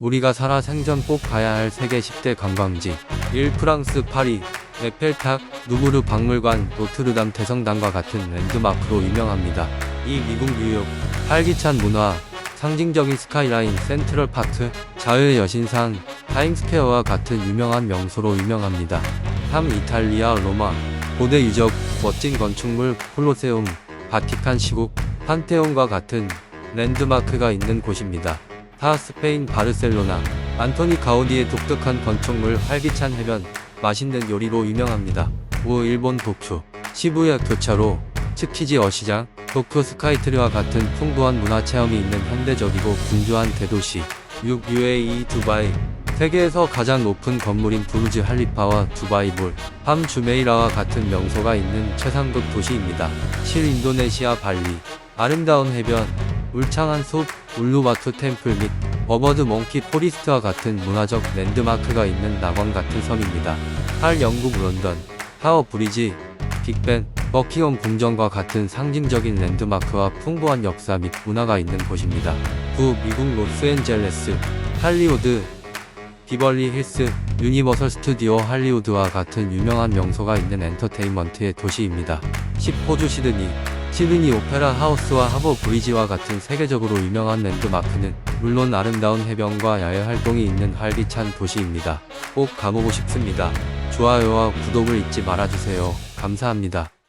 우리가 살아 생전 꼭 가야 할 세계 10대 관광지 1. 프랑스 파리 에펠탑, 루브르 박물관, 노트르담 대성당과 같은 랜드마크로 유명합니다. 2. 미국 뉴욕 활기찬 문화, 상징적인 스카이라인, 센트럴 파크, 자유의 여신상, 타임스퀘어와 같은 유명한 명소로 유명합니다. 3. 이탈리아 로마 고대 유적, 멋진 건축물, 콜로세움, 바티칸 시국, 판테온과 같은 랜드마크가 있는 곳입니다. 4. 스페인 바르셀로나 안토니 가우디의 독특한 건축물, 활기찬 해변, 맛있는 요리로 유명합니다. 5. 일본 도쿄 시부야 교차로, 츠키지 어시장, 도쿄 스카이트리와 같은 풍부한 문화 체험이 있는 현대적이고 분주한 대도시. 6. UAE 두바이 세계에서 가장 높은 건물인 부르즈 할리파와 두바이볼, 함 주메이라와 같은 명소가 있는 최상급 도시입니다. 7. 인도네시아 발리 아름다운 해변, 울창한 숲, 울루바투 템플 및 버버드 몽키 포리스트와 같은 문화적 랜드마크가 있는 낙원 같은 섬입니다. 8. 영국 런던 타워 브리지, 빅벤, 버킹엄 궁전과 같은 상징적인 랜드마크와 풍부한 역사 및 문화가 있는 곳입니다. 9. 미국 로스앤젤레스 할리우드 비벌리 힐스, 유니버설 스튜디오 할리우드와 같은 유명한 명소가 있는 엔터테인먼트의 도시입니다. 10. 호주 시드니 시드니 오페라 하우스와 하버 브리지와 같은 세계적으로 유명한 랜드마크는 물론 아름다운 해변과 야외 활동이 있는 활기찬 도시입니다. 꼭 가보고 싶습니다. 좋아요와 구독을 잊지 말아주세요. 감사합니다.